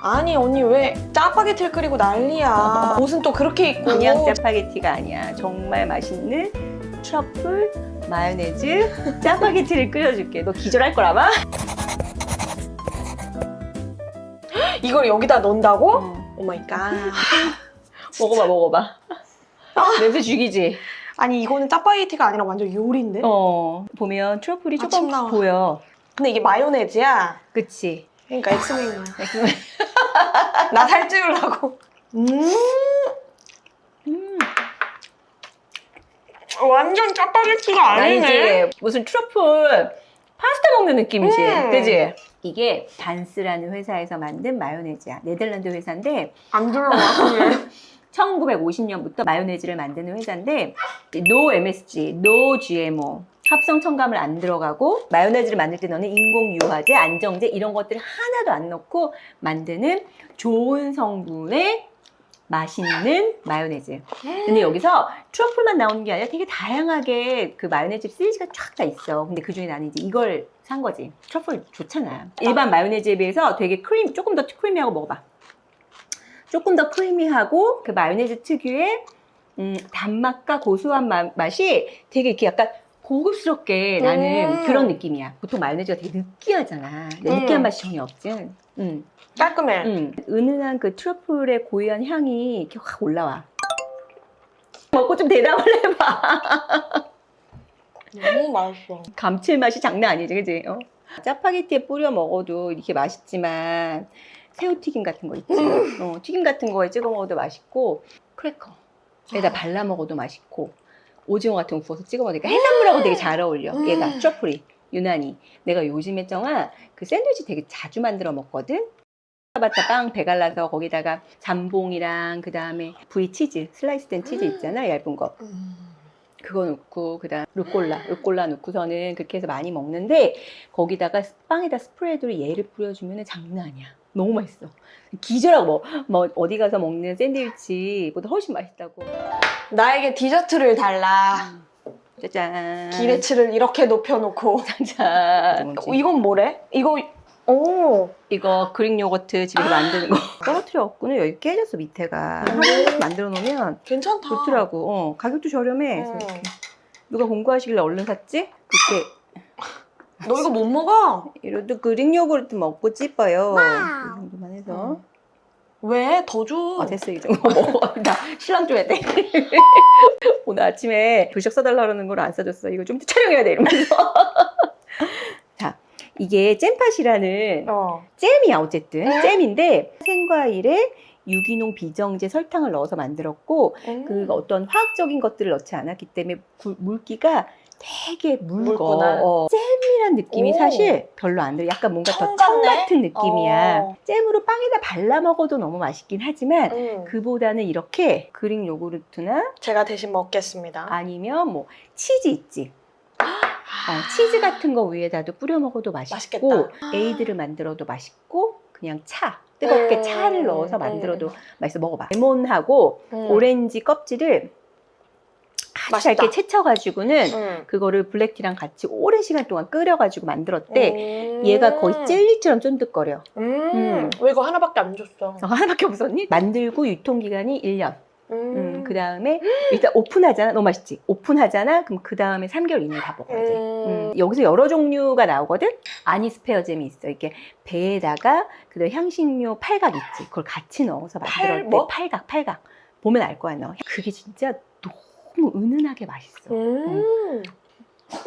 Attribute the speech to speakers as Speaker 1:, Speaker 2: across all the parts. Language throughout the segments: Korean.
Speaker 1: 아니 언니 왜 짜파게티를 끓이고 난리야 옷은 또 그렇게 입고
Speaker 2: 그냥 짜파게티가 아니야. 정말 맛있는 트러플 마요네즈 짜파게티를 끓여줄게. 너 기절할 걸 아마?
Speaker 1: 이걸 여기다 넣는다고?
Speaker 2: 어.
Speaker 1: 오마이갓
Speaker 2: 먹어봐, 먹어봐. 냄새 죽이지?
Speaker 1: 아니 이거는 짜파게티가 아니라 완전 요리인데?
Speaker 2: 어. 보면 트러플이
Speaker 1: 아 침
Speaker 2: 조금
Speaker 1: 나와.
Speaker 2: 보여.
Speaker 1: 근데 이게 마요네즈야
Speaker 2: 그치?
Speaker 1: 그러니까 엑스맨이야 나 살찌우려고 음
Speaker 2: 음.
Speaker 1: 완전 짜파게티가 아니네
Speaker 2: 아니지. 무슨 트러플 파스타 먹는 느낌이지.
Speaker 1: 음.
Speaker 2: 그지? 이게 단스라는 회사에서 만든 마요네즈야. 네덜란드 회사인데
Speaker 1: 안 들어와 그게
Speaker 2: 1950년부터 마요네즈를 만드는 회사인데 no MSG, no GMO 합성 첨가물 안 들어가고 마요네즈를 만들 때 넣는 인공 유화제, 안정제 이런 것들 하나도 안 넣고 만드는 좋은 성분의 맛있는 마요네즈. 근데 여기서 트러플만 나오는 게 아니라 되게 다양하게 그 마요네즈 시리즈가 쫙 다 있어. 근데 그 중에 나는 이제 이걸 산 거지. 트러플 좋잖아. 일반 마요네즈에 비해서 되게 크림, 조금 더 크리미하고 먹어봐. 조금 더 크리미하고 그 마요네즈 특유의 음, 단맛과 고소한 마- 맛이 되게 이렇게 약간 고급스럽게 나는
Speaker 1: 음.
Speaker 2: 그런 느낌이야. 보통 마요네즈가 되게 느끼하잖아. 근데
Speaker 1: 음.
Speaker 2: 느끼한 맛이 전혀 없지. 음.
Speaker 1: 깔끔해
Speaker 2: 음. 은은한 그 트러플의 고유한 향이 이렇게 확 올라와. 먹고 좀 대답을 해봐.
Speaker 1: 너무 맛있어
Speaker 2: 감칠맛이 장난 아니지, 그지? 어? 짜파게티에 뿌려 먹어도 이렇게 맛있지만 새우튀김 같은 거 있지. 어, 튀김 같은 거에 찍어 먹어도 맛있고 크래커에다 발라 먹어도 맛있고 오징어 같은 거 구워서 찍어 먹으니까 해산물하고 되게 잘 어울려.
Speaker 1: 음.
Speaker 2: 얘가 트러플이 유난히. 내가 요즘에 정아 그 샌드위치 되게 자주 만들어 먹거든. 바타 빵 배갈라서 거기다가 잠봉이랑 그 다음에 브이 치즈 슬라이스된 치즈 있잖아 얇은 거
Speaker 1: 음.
Speaker 2: 그거 넣고 그다음 루꼴라 루꼴라 넣고서는 그렇게 해서 많이 먹는데 거기다가 빵에다 스프레드로 얘를 뿌려주면 장난 아니야 너무 맛있어 기절하고 뭐, 뭐 어디 가서 먹는 샌드위치보다 훨씬 맛있다고
Speaker 1: 나에게 디저트를 달라
Speaker 2: 짜잔
Speaker 1: 기대치를 이렇게 높여놓고
Speaker 2: 짠
Speaker 1: 어, 이건 뭐래? 이거 오
Speaker 2: 이거 그릭 요거트 집에서 만드는 거 떨어뜨렸구나 여기 깨졌어 밑에가 하나씩 만들어 놓으면
Speaker 1: 괜찮다
Speaker 2: 좋더라고 어, 가격도 저렴해 그래서
Speaker 1: 음.
Speaker 2: 이렇게. 누가 공부하시길래 얼른 샀지? 그렇게
Speaker 1: 너 이거 못 먹어?
Speaker 2: 이래도 그릭 요구르트 먹고 찝어요. 이 정도만 해서.
Speaker 1: 왜? 더 줘.
Speaker 2: 아, 됐어. 이 정도 먹어. 나 신랑 줘야 돼. 오늘 아침에 도시락 써달라 그러는 걸안 써줬어. 이거 좀 촬영해야 돼. 이러면서. 자, 이게 잼팥이라는
Speaker 1: 어.
Speaker 2: 잼이야, 어쨌든.
Speaker 1: 음.
Speaker 2: 잼인데 생과일에 유기농 비정제 설탕을 넣어서 만들었고 그 어떤 화학적인 것들을 넣지 않았기 때문에 구- 물기가 되게 묽어.
Speaker 1: 묽구나.
Speaker 2: 어, 잼이란 느낌이
Speaker 1: 오.
Speaker 2: 사실 별로 안 들어. 약간 뭔가 청더청
Speaker 1: 같네?
Speaker 2: 같은 느낌이야.
Speaker 1: 어.
Speaker 2: 잼으로 빵에다 발라 먹어도 너무 맛있긴 하지만
Speaker 1: 음.
Speaker 2: 그보다는 이렇게 그릭 요구르트나
Speaker 1: 제가 대신 먹겠습니다.
Speaker 2: 아니면 뭐 치즈 있지. 어, 치즈 같은 거 위에다도 뿌려 먹어도 맛있고
Speaker 1: 맛있겠다.
Speaker 2: 에이드를 만들어도 맛있고 그냥 차 뜨겁게
Speaker 1: 음,
Speaker 2: 차를 넣어서
Speaker 1: 음.
Speaker 2: 만들어도 맛있어 먹어봐. 레몬하고
Speaker 1: 음.
Speaker 2: 오렌지 껍질을
Speaker 1: 맛있다.
Speaker 2: 잘게 채쳐가지고는
Speaker 1: 음.
Speaker 2: 그거를 블랙티랑 같이 오랜 시간 동안 끓여가지고 만들었대.
Speaker 1: 음.
Speaker 2: 얘가 거의 젤리처럼 쫀득거려.
Speaker 1: 음.
Speaker 2: 음.
Speaker 1: 왜 이거 하나밖에 안 줬어?
Speaker 2: 어, 하나밖에 없었니? 만들고 유통기간이 1년.
Speaker 1: 음.
Speaker 2: 음, 그 다음에 일단 오픈하잖아. 너무 맛있지? 오픈하잖아? 그럼 그 다음에 3개월 이내에 다 먹어야 돼.
Speaker 1: 음.
Speaker 2: 음, 여기서 여러 종류가 나오거든? 아니스페어 잼이 있어. 이렇게 배에다가 그다음 향신료 팔각 있지. 그걸 같이 넣어서
Speaker 1: 팔
Speaker 2: 만들었대.
Speaker 1: 뭐?
Speaker 2: 팔각, 팔각. 보면 알 거야, 너. 그게 진짜 너무 은은하게 맛있어.
Speaker 1: 음.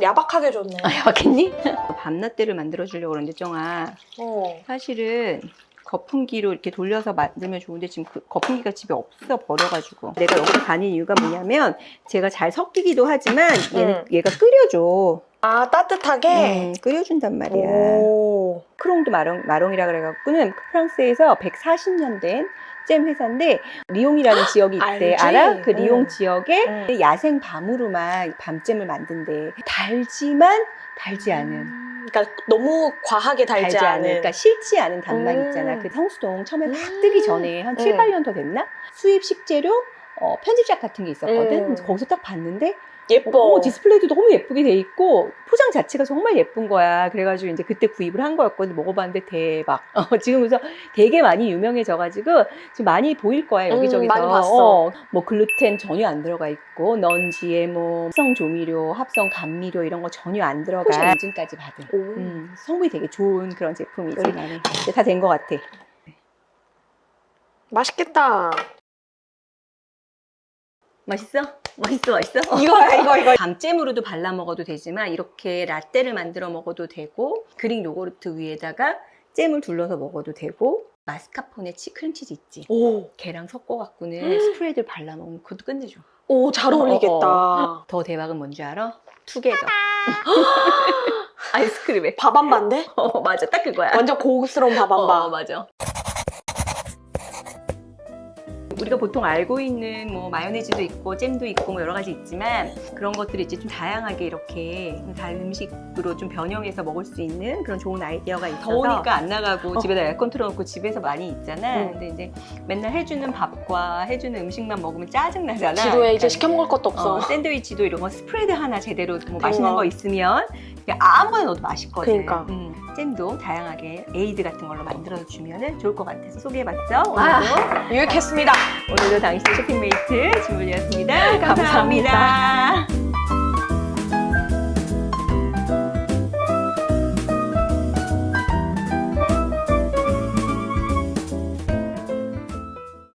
Speaker 1: 야박하게 줬네.
Speaker 2: 아, 야박했니? 밤낮 때를 만들어주려고 그러는데, 정아.
Speaker 1: 어.
Speaker 2: 사실은 거품기로 이렇게 돌려서 만들면 좋은데 지금 그 거품기가 집에 없어 버려가지고 내가 여기 다닌 이유가 뭐냐면 제가 잘 섞이기도 하지만 얘는
Speaker 1: 음.
Speaker 2: 얘가 끓여줘
Speaker 1: 아 따뜻하게.
Speaker 2: 음, 끓여준단 말이야
Speaker 1: 오.
Speaker 2: 크롱도 마롱, 마롱이라 그래갖고는 프랑스에서 140년 된 잼 회사인데 리옹이라는 지역이 있대
Speaker 1: 알지?
Speaker 2: 알아? 그 리옹
Speaker 1: 음.
Speaker 2: 지역에
Speaker 1: 음.
Speaker 2: 야생 밤으로만 밤잼을 만든대 달지만 달지 않은
Speaker 1: 음, 그러니까 너무 과하게 달지,
Speaker 2: 달지 않은. 그러니까 싫지 않은 단맛
Speaker 1: 음.
Speaker 2: 있잖아. 그 성수동 처음에 막
Speaker 1: 음.
Speaker 2: 뜨기 전에 한 7,
Speaker 1: 음.
Speaker 2: 8년 더 됐나? 수입 식재료 어, 편집샵 같은 게 있었거든.
Speaker 1: 음.
Speaker 2: 거기서 딱 봤는데
Speaker 1: 예뻐.
Speaker 2: 어, 디스플레이도 너무 예쁘게 돼 있고 포장 자체가 정말 예쁜 거야. 그래가지고 이제 그때 구입을 한 거였거든. 먹어봤는데 대박. 어, 지금 그래서 되게 많이 유명해져가지고 지금 많이 보일 거야 여기저기서.
Speaker 1: 음, 많이 봤어.
Speaker 2: 어, 뭐 글루텐 전혀 안 들어가 있고 넌 GMO, 합성 조미료, 합성 감미료 이런 거 전혀 안 들어가. 인증까지 받은.
Speaker 1: 오.
Speaker 2: 음, 성분이 되게 좋은 그런 제품이지.
Speaker 1: 열나네.
Speaker 2: 이제 다된 것 같아.
Speaker 1: 맛있겠다.
Speaker 2: 맛있어? 맛있어, 맛있어?
Speaker 1: 이거야, 이거, 이거.
Speaker 2: 밤잼으로도 발라 먹어도 되지만 이렇게 라떼를 만들어 먹어도 되고 그릭 요거트 위에다가 잼을 둘러서 먹어도 되고 마스카포네 치 크림치즈 있지
Speaker 1: 오,
Speaker 2: 걔랑 섞어 갖고는 스프레드를 발라 먹으면 그것도 끝내줘
Speaker 1: 오, 잘 어울리겠다.
Speaker 2: 어, 더 대박은 뭔지 알아? 투게더 아이스크림에
Speaker 1: 밥 한 반데?
Speaker 2: 어 맞아 딱 그거야
Speaker 1: 완전 고급스러운 밥 한
Speaker 2: 어,
Speaker 1: 반.
Speaker 2: 맞아. 우리가 보통 알고 있는 뭐 마요네즈도 있고 잼도 있고 뭐 여러 가지 있지만 그런 것들이 이제 좀 다양하게 이렇게 다른 음식으로 좀 변형해서 먹을 수 있는 그런 좋은 아이디어가 있어서 더우니까 안 나가고
Speaker 1: 어.
Speaker 2: 집에다 에어컨 틀어놓고 집에서 많이 있잖아.
Speaker 1: 응.
Speaker 2: 근데 이제 맨날 해주는 밥과 해주는 음식만 먹으면 짜증 나잖아.
Speaker 1: 지루해, 이제 시켜 먹을 것도 없어.
Speaker 2: 어, 샌드위치도 이런 거 스프레드 하나 제대로 뭐
Speaker 1: 대박.
Speaker 2: 맛있는 거 있으면 아무거나 넣어도 맛있거든.
Speaker 1: 그러니까.
Speaker 2: 음, 잼도 다양하게 에이드 같은 걸로 만들어 주면 좋을 것 같아서 소개해봤죠.
Speaker 1: 아.
Speaker 2: 오늘도
Speaker 1: 유익했습니다.
Speaker 2: 오늘도 당신의 쇼핑메이트 주문이었습니다
Speaker 1: 감사합니다.
Speaker 2: 감사합니다.